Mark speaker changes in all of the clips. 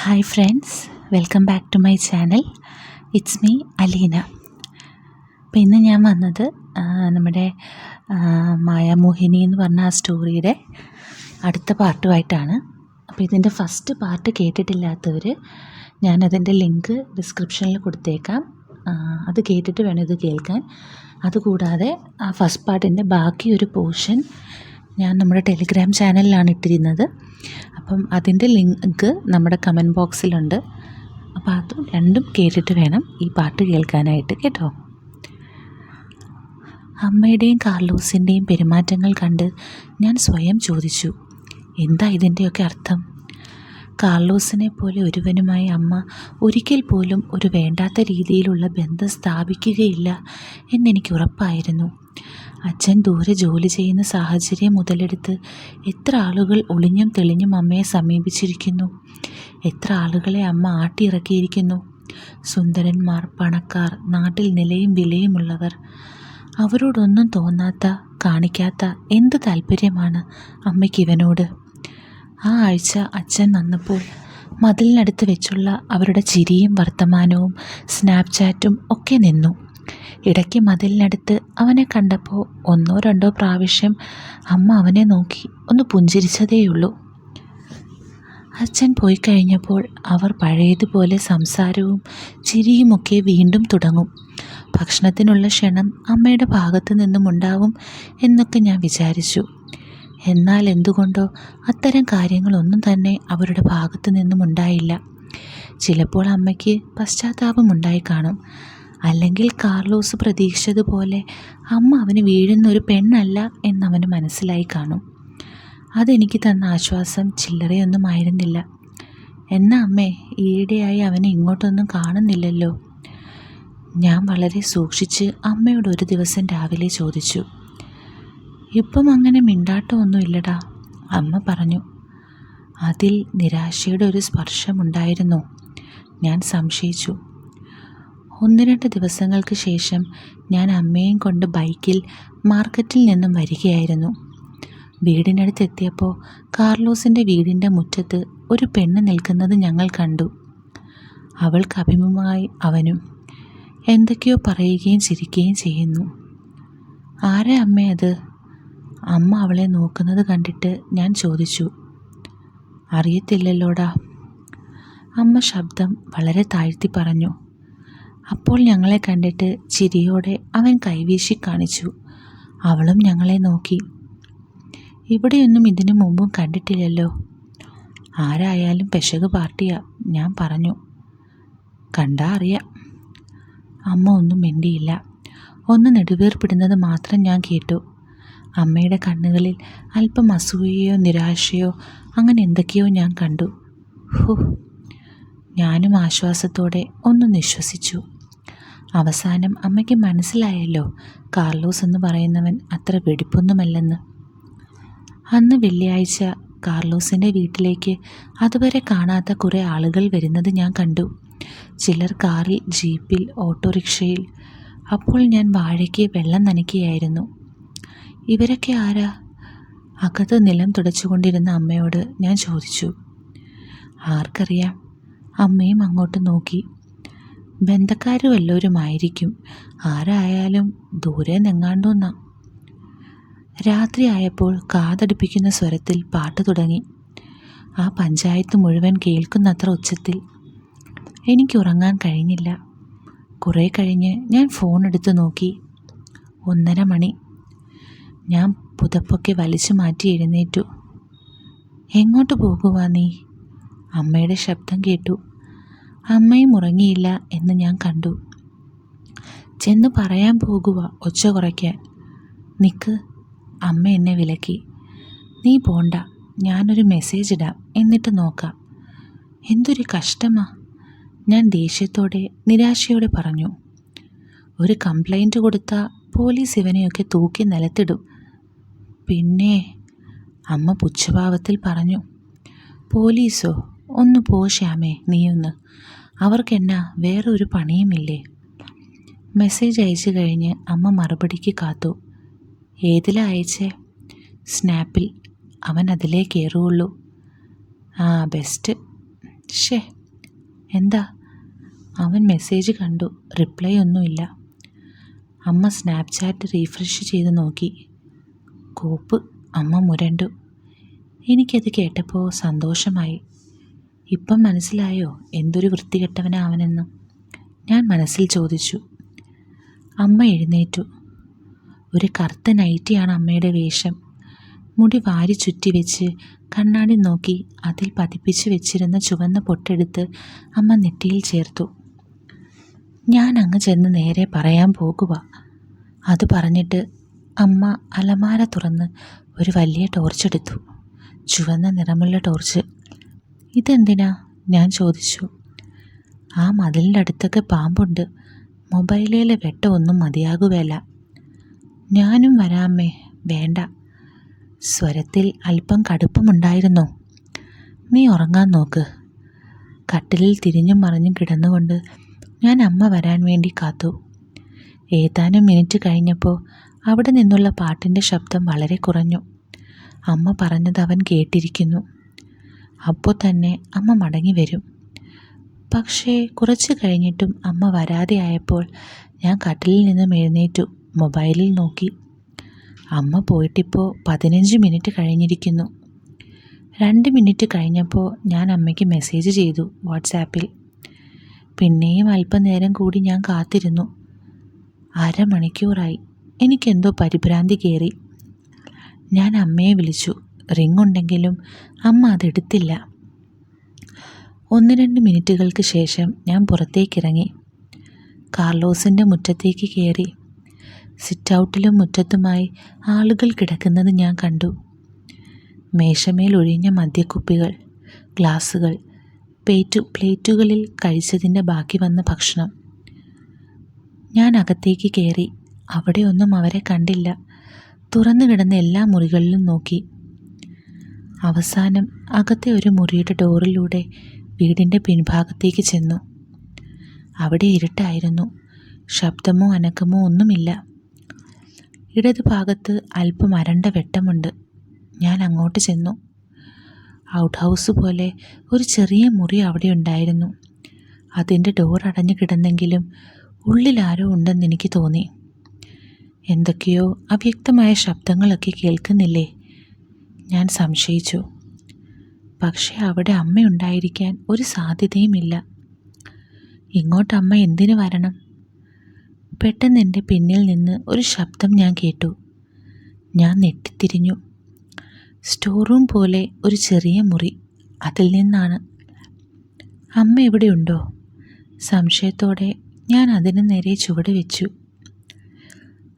Speaker 1: Hi friends welcome back to my channel it's me Aleena അപ്പോൾ ഇന്ന് ഞാൻ വന്നത് നമ്മുടെ മായാമോഹിനി എന്ന് പറഞ്ഞ ആ സ്റ്റോറിയുടെ അടുത്ത പാർട്ടുമായിട്ടാണ് അപ്പോൾ ഇതിന്റെ ഫസ്റ്റ് പാർട്ട് കേട്ടിട്ടില്ലാത്തവർ ഞാനതിന്റെ ലിങ്ക് ഡിസ്ക്രിപ്ഷനിൽ കൊടുത്തേക്കാം. അത് കേട്ടിട്ട് വേണം ഇത് കേൾക്കാൻ. അതുകൂടാതെ ആ ഫസ്റ്റ് പാർട്ടിന്റെ ബാക്കി ഒരു പോർഷൻ ഞാൻ നമ്മുടെ ടെലിഗ്രാം ചാനലിലാണ് ഇട്ടിരുന്നത്. അപ്പം അതിന്റെ ലിങ്ക് നമ്മുടെ കമന്റ് ബോക്സിലുണ്ട് അപ്പോൾ അത് രണ്ടും കേട്ടിട്ട് വേണം ഈ പാട്ട് കേൾക്കാനായിട്ട് കേട്ടോ. അമ്മയുടെയും കാർലോസിന്റെയും പെരുമാറ്റങ്ങൾ കണ്ട് ഞാൻ സ്വയം ചോദിച്ചു എന്താ ഇതിന്റെയൊക്കെ അർത്ഥം? കാർലോസിനെ പോലെ ഒരുവനുമായി അമ്മ ഒരിക്കൽ പോലും ഒരു വേണ്ടാത്ത രീതിയിലുള്ള ബന്ധം സ്ഥാപിക്കുകയില്ല എന്നെനിക്ക് ഉറപ്പായിരുന്നു. അച്ഛൻ ദൂരെ ജോലി ചെയ്യുന്ന സാഹചര്യം മുതലെടുത്ത് എത്ര ആളുകൾ ഒളിഞ്ഞും തെളിഞ്ഞും അമ്മയെ സമീപിച്ചിരിക്കുന്നു. എത്ര ആളുകളെ അമ്മ ആട്ടിയിറക്കിയിരിക്കുന്നു. സുന്ദരന്മാർ പണക്കാർ നാട്ടിൽ നിലയും വിലയുമുള്ളവർ. അവരോടൊന്നും തോന്നാത്ത കാണിക്കാത്ത എന്ത് താല്പര്യമാണ് അമ്മയ്ക്ക് ഇവനോട്? ആ ആഴ്ച അച്ഛൻ വന്നപ്പോൾ മതിലിനടുത്ത് വെച്ചുള്ള അവരുടെ ചിരിയും വർത്തമാനവും സ്നാപ്ചാറ്റും ഒക്കെ നിന്നു. ഇടയ്ക്ക് മതിലിനടുത്ത് അവനെ കണ്ടപ്പോൾ ഒന്നോ രണ്ടോ പ്രാവശ്യം അമ്മ അവനെ നോക്കി ഒന്ന് പുഞ്ചിരിച്ചതേയുള്ളൂ. അച്ഛൻ പോയി കഴിഞ്ഞപ്പോൾ അവർ പഴയതുപോലെ സംസാരവും ചിരിയുമൊക്കെ വീണ്ടും തുടങ്ങും. ഭക്ഷണത്തിനുള്ള ക്ഷണം അമ്മയുടെ ഭാഗത്തു നിന്നും ഉണ്ടാവും എന്നൊക്കെ ഞാൻ വിചാരിച്ചു. എന്നാൽ എന്തുകൊണ്ടോ അത്തരം കാര്യങ്ങളൊന്നും തന്നെ അവരുടെ ഭാഗത്തു നിന്നും ഉണ്ടായില്ല. ചിലപ്പോൾ അമ്മയ്ക്ക് പശ്ചാത്താപമുണ്ടായി കാണും. അല്ലെങ്കിൽ കാർലോസ് പ്രതീക്ഷിച്ചതുപോലെ അമ്മ അവന് വീഴുന്ന ഒരു പെണ്ണല്ല എന്നവന് മനസ്സിലായി കാണും. അതെനിക്ക് തന്ന ആശ്വാസം ചില്ലറയൊന്നും ആയിരുന്നില്ല. എന്നാ അമ്മേ ഈയിടെയായി അവനെ ഇങ്ങോട്ടൊന്നും കാണുന്നില്ലല്ലോ. ഞാൻ വളരെ സൂക്ഷിച്ച് അമ്മയോട് ഒരു ദിവസം രാവിലെ ചോദിച്ചു. ഇപ്പം അങ്ങനെ മിണ്ടാട്ടമൊന്നുമില്ലടാ അമ്മ പറഞ്ഞു. അതിൽ നിരാശയുടെ ഒരു സ്പർശമുണ്ടായിരുന്നു. ഞാൻ സംശയിച്ചു. ഒന്ന് രണ്ട് ദിവസങ്ങൾക്ക് ശേഷം ഞാൻ അമ്മയും കൊണ്ട് ബൈക്കിൽ മാർക്കറ്റിൽ നിന്നും വരികയായിരുന്നു. വീടിനടുത്ത് എത്തിയപ്പോൾ കാർലോസിന്റെ വീടിന്റെ മുറ്റത്ത് ഒരു പെണ്ണ് നിൽക്കുന്നത് ഞങ്ങൾ കണ്ടു. അവൾക്ക് അഭിമുഖമായി അവനും എന്തൊക്കെയോ പറയുകയും ചിരിക്കുകയും ചെയ്യുന്നു. ആരാ അമ്മ അത്? അമ്മ അവളെ നോക്കുന്നത് കണ്ടിട്ട് ഞാൻ ചോദിച്ചു. അറിയത്തില്ലല്ലോടാ. അമ്മ ശബ്ദം വളരെ താഴ്ത്തി പറഞ്ഞു. അപ്പോൾ ഞങ്ങളെ കണ്ടിട്ട് ചിരിയോടെ അവൻ കൈവീശി കാണിച്ചു. അവളും ഞങ്ങളെ നോക്കി. ഇവിടെയൊന്നും ഇതിനു മുമ്പും കണ്ടിട്ടില്ലല്ലോ. ആരായാലും പെശക് പാർട്ടിയാ ഞാൻ പറഞ്ഞു. കണ്ടാ അറിയാം. അമ്മ ഒന്നും മിണ്ടിയില്ല. ഒന്ന് നെടുവേർപ്പിടുന്നത് മാത്രം ഞാൻ കേട്ടു. അമ്മയുടെ കണ്ണുകളിൽ അല്പം അസൂയയോ നിരാശയോ അങ്ങനെ എന്തൊക്കെയോ ഞാൻ കണ്ടു. ഹോ. ഞാനും ആശ്വാസത്തോടെ ഒന്ന് നിശ്വസിച്ചു. അവസാനം അമ്മയ്ക്ക് മനസ്സിലായല്ലോ കാർലോസ് എന്ന് പറയുന്നവൻ അത്ര വെടിപ്പൊന്നുമല്ലെന്ന്. അന്ന് വെള്ളിയാഴ്ച കാർലോസിന്റെ വീട്ടിലേക്ക് അതുവരെ കാണാത്ത കുറേ ആളുകൾ വരുന്നത് ഞാൻ കണ്ടു. ചിലർ കാറിൽ ജീപ്പിൽ ഓട്ടോറിക്ഷയിൽ. അപ്പോൾ ഞാൻ വാഴയ്ക്ക് വെള്ളം നനയ്ക്കുകയായിരുന്നു. ഇവരൊക്കെ ആരാ? അകത്ത് നിലം തുടച്ചുകൊണ്ടിരുന്ന അമ്മയോട് ഞാൻ ചോദിച്ചു. ആർക്കറിയാം? അമ്മയും അങ്ങോട്ട് നോക്കി. ബന്ധക്കാർ വല്ലവരുമായിരിക്കും ആരായാലും ദൂരെ നെങ്ങാണ്ടൊന്ന. രാത്രി ആയപ്പോൾ കാതടുപ്പിക്കുന്ന സ്വരത്തിൽ പാട്ട് തുടങ്ങി. ആ പഞ്ചായത്ത് മുഴുവൻ കേൾക്കുന്നത്ര ഉച്ചത്തിൽ. എനിക്ക് ഉറങ്ങാൻ കഴിഞ്ഞില്ല. കുറേ കഴിഞ്ഞ് ഞാൻ ഫോൺ എടുത്ത് നോക്കി. ഒന്നര മണി. ഞാൻ പുതപ്പൊക്കെ വലിച്ചു മാറ്റി എഴുന്നേറ്റു. എങ്ങോട്ട് പോകുവാ നീ? അമ്മയുടെ ശബ്ദം കേട്ടു. അമ്മയും ഉറങ്ങിയില്ല എന്ന് ഞാൻ കണ്ടു. ചെന്ന് പറയാൻ പോകുക ഒച്ച കുറയ്ക്കാൻ. നിക്ക് അമ്മ എന്നെ വിലക്കി. നീ പോണ്ട ഞാനൊരു മെസ്സേജ് ഇടാം എന്നിട്ട് നോക്കാം. എന്തൊരു കഷ്ടമാ. ഞാൻ ദേഷ്യത്തോടെ നിരാശയോടെ പറഞ്ഞു. ഒരു കംപ്ലൈന്റ് കൊടുത്ത പോലീസ് ഇവനെയൊക്കെ തൂക്കി നിലത്തിടും. പിന്നെ അമ്മ പുച്ഛഭാവത്തിൽ പറഞ്ഞു. പോലീസോ ഒന്ന് പോ ശ്യാമേ നീയൊന്ന്. അവർക്കെന്നാ വേറെ ഒരു പണിയുമില്ലേ? മെസ്സേജ് അയച്ചു കഴിഞ്ഞ് അമ്മ മറുപടിക്ക് കാത്തു. ഏതിലാ അയച്ചേ? സ്നാപ്പിൽ. അവൻ അതിലേ കയറുകയുള്ളൂ ആ ബെസ്റ്റ്. ഷേ എന്താ? അവൻ മെസ്സേജ് കണ്ടു. റിപ്ലൈ ഒന്നുമില്ല. അമ്മ സ്നാപ്ചാറ്റ് റീഫ്രഷ് ചെയ്ത് നോക്കി. കോപ്പ് അമ്മ മുരണ്ടു. എനിക്കത് കേട്ടപ്പോൾ സന്തോഷമായി. ഇപ്പം മനസ്സിലായോ എന്തൊരു വൃത്തികെട്ടവനാ അവനെന്ന് ഞാൻ മനസ്സിൽ ചോദിച്ചു. അമ്മ എഴുന്നേറ്റു. ഒരു കറുത്ത നൈറ്റിയാണ് അമ്മയുടെ വേഷം. മുടി വാരി ചുറ്റി വെച്ച് കണ്ണാടി നോക്കി അതിൽ പതിപ്പിച്ച് വെച്ചിരുന്ന ചുവന്ന പൊട്ടെടുത്ത് അമ്മ നെറ്റിയിൽ ചേർത്തു. ഞാൻ അങ്ങ് ചെന്ന് നേരെ പറയാൻ പോകുക. അത് പറഞ്ഞിട്ട് അമ്മ അലമാര തുറന്ന് ഒരു വലിയ ടോർച്ചെടുത്തു ചുവന്ന നിറമുള്ള ടോർച്ച്. ഇതെന്തിനാ? ഞാൻ ചോദിച്ചു. ആ മതിലിന്റെ അടുത്തൊക്കെ പാമ്പുണ്ട്. മൊബൈലിലെ വെട്ട ഒന്നും മതിയാകുകയല്ല ഞാനും വരാമേ. വേണ്ട. സ്വരത്തിൽ അല്പം കടുപ്പമുണ്ടായിരുന്നു. നീ ഉറങ്ങാൻ നോക്ക്. കട്ടിലിൽ തിരിഞ്ഞും മറിഞ്ഞും കിടന്നുകൊണ്ട് ഞാൻ അമ്മ വരാൻ വേണ്ടി കാത്തു. ഏതാനും മിനിറ്റ് കഴിഞ്ഞപ്പോൾ അവിടെ നിന്നുള്ള പാട്ടിന്റെ ശബ്ദം വളരെ കുറഞ്ഞു. അമ്മ പറഞ്ഞത് അവൻ കേട്ടിരിക്കുന്നു. അപ്പോൾ തന്നെ അമ്മ മടങ്ങി വരും. പക്ഷേ കുറച്ച് കഴിഞ്ഞിട്ടും അമ്മ വരാതെ ആയപ്പോൾ ഞാൻ കട്ടിലിൽ നിന്നും എഴുന്നേറ്റു മൊബൈലിൽ നോക്കി. അമ്മ പോയിട്ടിപ്പോൾ പതിനഞ്ച് മിനിറ്റ് കഴിഞ്ഞിരിക്കുന്നു. രണ്ട് മിനിറ്റ് കഴിഞ്ഞപ്പോൾ ഞാൻ അമ്മയ്ക്ക് മെസ്സേജ് ചെയ്തു വാട്സാപ്പിൽ. പിന്നെയും അല്പനേരം കൂടി ഞാൻ കാത്തിരുന്നു. അരമണിക്കൂറായി. എനിക്കെന്തോ പരിഭ്രാന്തി കയറി. ഞാൻ അമ്മയെ വിളിച്ചു. റിംഗ് ഉണ്ടെങ്കിലും അമ്മ അതെടുത്തില്ല. ഒന്ന് രണ്ട് മിനിറ്റുകൾക്ക് ശേഷം ഞാൻ പുറത്തേക്കിറങ്ങി. കാർലോസിന്റെ മുറ്റത്തേക്ക് കയറി. സിറ്റ് ഔട്ടിലും മുറ്റത്തുമായി ആളുകൾ കിടക്കുന്നത് ഞാൻ കണ്ടു. മേശമേൽ ഒഴിഞ്ഞ മദ്യക്കുപ്പികൾ ഗ്ലാസുകൾ പ്ലേറ്റു പ്ലേറ്റുകളിൽ കഴിച്ചതിന്റെ ബാക്കി വന്ന ഭക്ഷണം. ഞാൻ അകത്തേക്ക് കയറി. അവിടെയൊന്നും അവരെ കണ്ടില്ല. തുറന്നു കിടന്ന എല്ലാ മുറികളിലും നോക്കി. അവസാനം അകത്തെ ഒരു മുറിയുടെ ഡോറിലൂടെ വീടിന്റെ പിൻഭാഗത്തേക്ക് ചെന്നു. അവിടെ ഇരുട്ടായിരുന്നു. ശബ്ദമോ അനക്കമോ ഒന്നുമില്ല. ഇടതു ഭാഗത്ത് അല്പം അരണ്ട വെട്ടമുണ്ട്. ഞാൻ അങ്ങോട്ട് ചെന്നു. ഔട്ട് ഹൗസ് പോലെ ഒരു ചെറിയ മുറി അവിടെ ഉണ്ടായിരുന്നു. അതിന്റെ ഡോർ അടഞ്ഞു കിടന്നെങ്കിലും ഉള്ളിൽ ആരോ ഉണ്ടെന്ന് എനിക്ക് തോന്നി. എന്തൊക്കെയോ അവ്യക്തമായ ശബ്ദങ്ങളൊക്കെ കേൾക്കുന്നില്ലേ? ഞാൻ സംശയിച്ചു. പക്ഷേ അവിടെ അമ്മയുണ്ടായിരിക്കാൻ ഒരു സാധ്യതയുമില്ല. ഇങ്ങോട്ട് അമ്മ എന്തിനു വരണം? പെട്ടെന്ന് എന്റെ പിന്നിൽ നിന്ന് ഒരു ശബ്ദം ഞാൻ കേട്ടു. ഞാൻ നെട്ടിത്തിരിഞ്ഞു സ്റ്റോർ റൂം പോലെ ഒരു ചെറിയ മുറി അതിൽ നിന്നാണ്. അമ്മ എവിടെയുണ്ടോ സംശയത്തോടെ ഞാൻ അതിന് നേരെ ചുവട് വെച്ചു.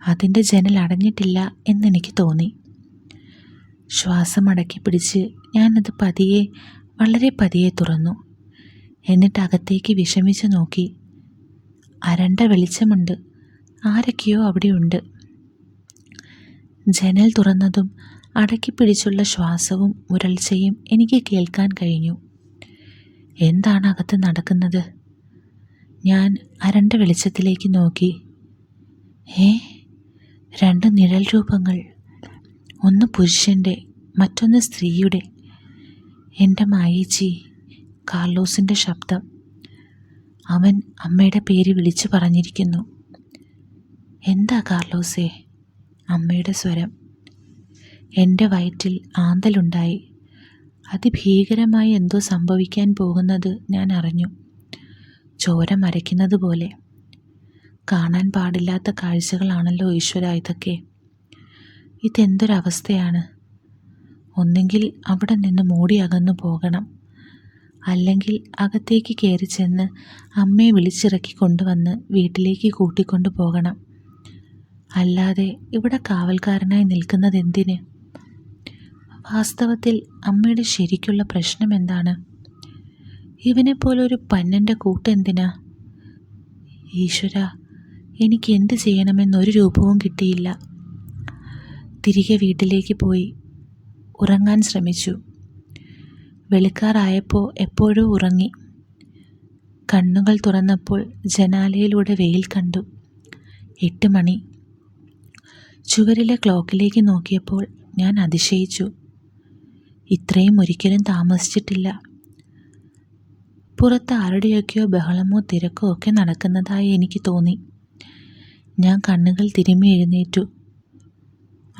Speaker 1: അതിന്റെ ജനൽ അടഞ്ഞിട്ടില്ല എന്നെനിക്ക് തോന്നി. ശ്വാസം അടക്കി പിടിച്ച് ഞാനത് പതിയെ വളരെ പതിയെ തുറന്നു. എന്നിട്ട് അകത്തേക്ക് വിഷമിച്ച് നോക്കി. അരണ്ട വെളിച്ചമുണ്ട്. ആരൊക്കെയോ അവിടെയുണ്ട്. ജനൽ തുറന്നതും അടക്കി പിടിച്ചുള്ള ശ്വാസവും ഉരൾച്ചയും എനിക്ക് കേൾക്കാൻ കഴിഞ്ഞു. എന്താണ് അകത്ത് നടക്കുന്നത്? ഞാൻ അരണ്ട വെളിച്ചത്തിലേക്ക് നോക്കി. ഏ രണ്ട് നിഴൽ രൂപങ്ങൾ. ഒന്ന് പുരുഷന്റെ മറ്റൊന്ന് സ്ത്രീയുടെ. എന്റെ മായേച്ചി കാർലോസിന്റെ ശബ്ദം. അവൻ അമ്മയുടെ പേര് വിളിച്ചു പറഞ്ഞിരിക്കുന്നു. എന്താ കാർലോസേ? അമ്മയുടെ സ്വരം. എന്റെ വയറ്റിൽ ആന്തലുണ്ടായി. അതിഭീകരമായി എന്തോ സംഭവിക്കാൻ പോകുന്നത് ഞാൻ അറിഞ്ഞു. ചോര മരയ്ക്കുന്നത് പോലെ കാണാൻ പാടില്ലാത്ത കാഴ്ചകളാണല്ലോ ഈശ്വര ഇതൊക്കെ. ഇതെന്തൊരവസ്ഥയാണ്? ഒന്നെങ്കിൽ അവിടെ നിന്ന് മൂടി അകന്നു പോകണം. അല്ലെങ്കിൽ അകത്തേക്ക് കയറി ചെന്ന് അമ്മയെ വിളിച്ചിറക്കി കൊണ്ടുവന്ന് വീട്ടിലേക്ക് കൂട്ടിക്കൊണ്ടു പോകണം. അല്ലാതെ ഇവിടെ കാവൽക്കാരനായി നിൽക്കുന്നത് എന്തിന് വാസ്തവത്തിൽ അമ്മയുടെ ശരിക്കുള്ള പ്രശ്നം എന്താണ്? ഇവനെപ്പോലൊരു പന്നന്റെ കൂട്ടെന്തിനാ? ഈശ്വര എനിക്ക് എന്ത് ചെയ്യണമെന്നൊരു രൂപവും കിട്ടിയില്ല. തിരികെ വീട്ടിലേക്ക് പോയി ഉറങ്ങാൻ ശ്രമിച്ചു. വെളുക്കാറായപ്പോൾ എപ്പോഴോ ഉറങ്ങി. കണ്ണുകൾ തുറന്നപ്പോൾ ജനാലയിലൂടെ വെയിൽ കണ്ടു. എട്ട് മണി. ചുവരിലെ ക്ലോക്കിലേക്ക് നോക്കിയപ്പോൾ ഞാൻ അതിശയിച്ചു. ഇത്രയും ഒരിക്കലും താമസിച്ചിട്ടില്ല. പുറത്ത് ആരുടെയൊക്കെയോ ബഹളമോ തിരക്കോ ഒക്കെ നടക്കുന്നതായി എനിക്ക് തോന്നി. ഞാൻ കണ്ണുകൾ തിരുമ്മി എഴുന്നേറ്റു.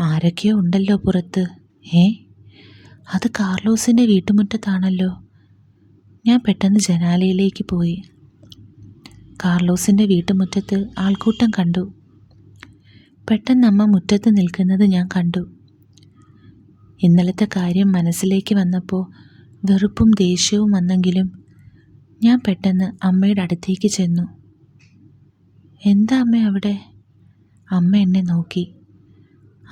Speaker 1: ആരൊക്കെയോ ഉണ്ടല്ലോ പുറത്ത് ഏ? അത് കാർലോസിന്റെ വീട്ടുമുറ്റത്താണല്ലോ. ഞാൻ പെട്ടെന്ന് ജനാലയിലേക്ക് പോയി. കാർലോസിന്റെ വീട്ടുമുറ്റത്ത് ആൾക്കൂട്ടം കണ്ടു. പെട്ടെന്ന് അമ്മ മുറ്റത്ത് നിൽക്കുന്നത് ഞാൻ കണ്ടു. ഇന്നലത്തെ കാര്യം മനസ്സിലേക്ക് വന്നപ്പോൾ വെറുപ്പും ദേഷ്യവും വന്നെങ്കിലും ഞാൻ പെട്ടെന്ന് അമ്മയുടെ അടുത്തേക്ക് ചെന്നു. എന്താ അമ്മ അവിടെ? അമ്മ എന്നെ നോക്കി.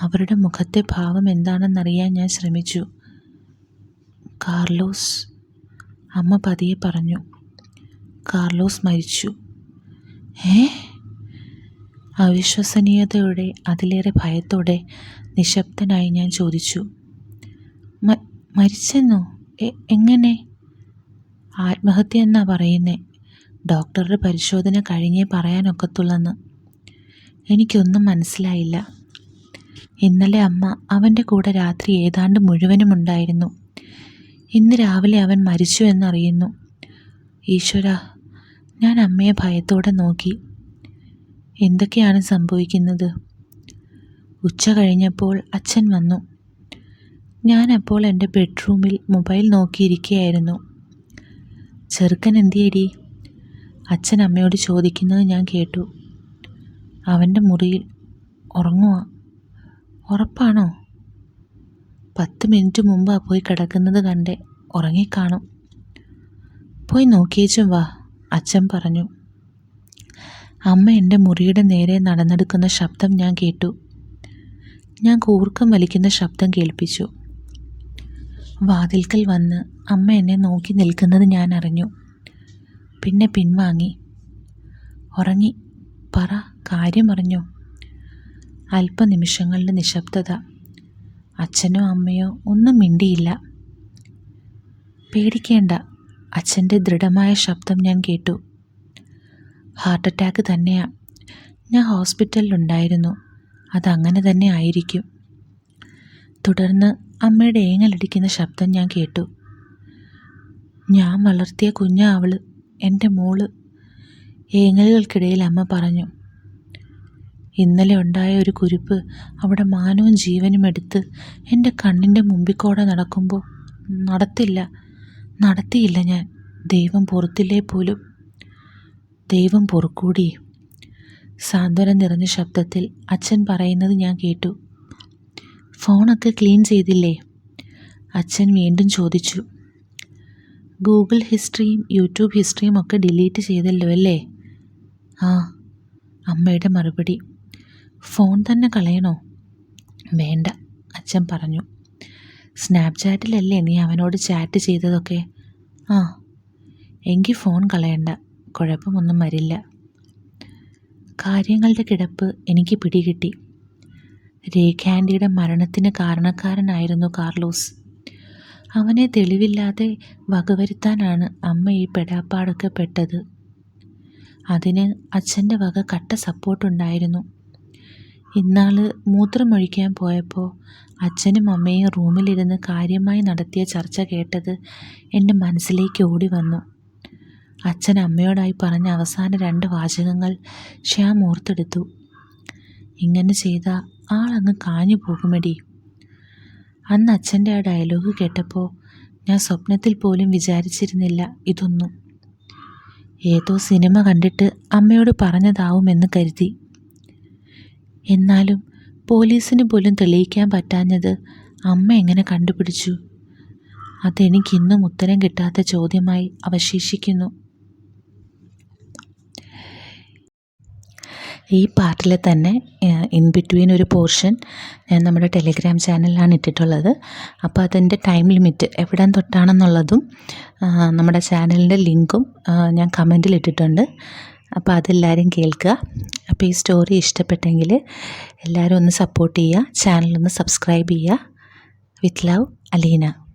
Speaker 1: അവരുടെ മുഖത്തെ ഭാവം എന്താണെന്നറിയാൻ ഞാൻ ശ്രമിച്ചു. കാർലോസ് അമ്മ പതിയെ പറഞ്ഞു. കാർലോസ് മരിച്ചു. ഏ? അവിശ്വസനീയതയോടെ അതിലേറെ ഭയത്തോടെ നിശബ്ദനായി ഞാൻ ചോദിച്ചു. മരിച്ചെന്നോ? എങ്ങനെ? ആത്മഹത്യ എന്നാ പറയുന്നേ. ഡോക്ടറുടെ പരിശോധന കഴിഞ്ഞേ പറയാനൊക്കത്തുള്ളെന്ന്. എനിക്കൊന്നും മനസ്സിലായില്ല. ഇന്നലെ അമ്മ അവന്റെ കൂടെ രാത്രി ഏതാണ്ട് മുഴുവനും ഉണ്ടായിരുന്നു. ഇന്ന് രാവിലെ അവൻ മരിച്ചു എന്നറിയുന്നു. ഈശ്വര ഞാൻ അമ്മയെ ഭയത്തോടെ നോക്കി. എന്തൊക്കെയാണ് സംഭവിക്കുന്നത്? ഉച്ച കഴിഞ്ഞപ്പോൾ അച്ഛൻ വന്നു. ഞാനപ്പോൾ എന്റെ ബെഡ്റൂമിൽ മൊബൈൽ നോക്കിയിരിക്കുകയായിരുന്നു. ചെറുക്കൻ എന്തിയടി? അച്ഛൻ അമ്മയോട് ചോദിക്കുന്നത് ഞാൻ കേട്ടു. അവന്റെ മുറിയിൽ ഉറങ്ങുക ഉറപ്പാണോ? പത്ത് മിനിറ്റ് മുമ്പാ പോയി കിടക്കുന്നത് കണ്ടേ ഉറങ്ങിക്കാണും. പോയി നോക്കിയേച്ചും വാ അച്ഛൻ പറഞ്ഞു. അമ്മ എന്റെ മുറിയുടെ നേരെ നടന്നെടുക്കുന്ന ശബ്ദം ഞാൻ കേട്ടു. ഞാൻ കൂർക്കം വലിക്കുന്ന ശബ്ദം കേൾപ്പിച്ചു. വാതിൽക്കൽ വന്ന് അമ്മ എന്നെ നോക്കി നിൽക്കുന്നത് ഞാൻ അറിഞ്ഞു. പിന്നെ പിൻവാങ്ങി. ഉറങ്ങി. പറ കാര്യം അറിഞ്ഞു? അല്പനിമിഷങ്ങളുടെ നിശബ്ദത. അച്ഛനോ അമ്മയോ ഒന്നും മിണ്ടിയില്ല. പേടിക്കേണ്ട. അച്ഛന്റെ ദൃഢമായ ശബ്ദം ഞാൻ കേട്ടു. ഹാർട്ട് അറ്റാക്ക് തന്നെയാണ് ഞാൻ ഹോസ്പിറ്റലിലുണ്ടായിരുന്നു. അതങ്ങനെ തന്നെ ആയിരിക്കും. തുടർന്ന് അമ്മയുടെ ഏങ്ങലടിക്കുന്ന ശബ്ദം ഞാൻ കേട്ടു. ഞാൻ വളർത്തിയ കുഞ്ഞ അവൾ എന്റെ മോൾ ഏങ്ങലുകൾക്കിടയിൽ അമ്മ പറഞ്ഞു. ഇന്നലെ ഉണ്ടായ ഒരു കുരിപ്പ് അവിടെ മാനവും ജീവനും എടുത്ത് എന്റെ കണ്ണിന്റെ മുമ്പിക്കൂടെ നടക്കുമ്പോൾ നടത്തില്ല നടത്തിയില്ല ഞാൻ. ദൈവം പുറത്തില്ലേ പോലും? ദൈവം പൊറുക്കൂടി? സാന്ത്വനം നിറഞ്ഞ ശബ്ദത്തിൽ അച്ഛൻ പറയുന്നത് ഞാൻ കേട്ടു. ഫോണൊക്കെ ക്ലീൻ ചെയ്തില്ലേ? അച്ഛൻ വീണ്ടും ചോദിച്ചു. ഗൂഗിൾ ഹിസ്റ്ററിയും യൂട്യൂബ് ഹിസ്റ്ററിയും ഒക്കെ ഡിലീറ്റ് ചെയ്തല്ലോ അല്ലേ? ആ അമ്മയുടെ മറുപടി. ഫോൺ തന്നെ കളയണോ? വേണ്ട അച്ഛൻ പറഞ്ഞു. സ്നാപ്ചാറ്റിലല്ലേ നീ അവനോട് ചാറ്റ് ചെയ്തതൊക്കെ? ആ എങ്കിൽ ഫോൺ കളയണ്ട കുഴപ്പമൊന്നും വരില്ല. കാര്യങ്ങളുടെ കിടപ്പ് എനിക്ക് പിടികിട്ടി. രേഖാൻഡിയുടെ മരണത്തിന് കാരണക്കാരനായിരുന്നു കാർലോസ്. അവനെ തെളിവില്ലാതെ വകവരുത്താനാണ് അമ്മ ഈ പെടാപ്പാടൊക്കെ പെട്ടത്. അതിന് അച്ഛന്റെ വക കട്ട സപ്പോർട്ടുണ്ടായിരുന്നു ഇന്നാൾ മൂത്രമൊഴിക്കാൻ പോയപ്പോൾ അച്ഛനും അമ്മയും റൂമിലിരുന്ന് കാര്യമായി നടത്തിയ ചർച്ച കേട്ടത് എന്റെ മനസ്സിലേക്ക് ഓടി വന്നു അച്ഛൻ അമ്മയോടായി പറഞ്ഞ അവസാന രണ്ട് വാചകങ്ങൾ ശ്യാം ഓർത്തെടുത്തു. ഇങ്ങനെ ചെയ്ത ആളങ്ങ് കാഞ്ഞു പോകുമെടി. അന്ന് അച്ഛന്റെ ആ ഡയലോഗ് കേട്ടപ്പോൾ ഞാൻ സ്വപ്നത്തിൽ പോലും വിചാരിച്ചിരുന്നില്ല ഇതൊന്നും. ഏതോ സിനിമ കണ്ടിട്ട് അമ്മയോട് പറഞ്ഞതാവുമെന്ന് കരുതി. എന്നാലും പോലീസിന് പോലും തെളിയിക്കാൻ പറ്റാഞ്ഞത് അമ്മ എങ്ങനെ കണ്ടുപിടിച്ചു? അതെനിക്കിന്നും ഉത്തരം കിട്ടാത്ത ചോദ്യമായി അവശേഷിക്കുന്നു. ഈ പാർട്ടിൽ തന്നെ ഇൻ ബിറ്റ്വീൻ ഒരു പോർഷൻ ഞാൻ നമ്മുടെ ടെലിഗ്രാം ചാനലിലാണ് ഇട്ടിട്ടുള്ളത്. അപ്പോൾ അതിന്റെ ടൈം ലിമിറ്റ് എവിടെ തൊട്ടാണെന്നുള്ളതും നമ്മുടെ ചാനലിന്റെ ലിങ്കും ഞാൻ കമന്റിൽ ഇട്ടിട്ടുണ്ട്. അപ്പോൾ അതെല്ലാവരും കേൾക്കുക. അപ്പോൾ ഈ സ്റ്റോറി ഇഷ്ടപ്പെട്ടെങ്കിൽ എല്ലാവരും ഒന്ന് സപ്പോർട്ട് ചെയ്യുക. ചാനലൊന്ന് സബ്സ്ക്രൈബ് ചെയ്യുക. With love Aleena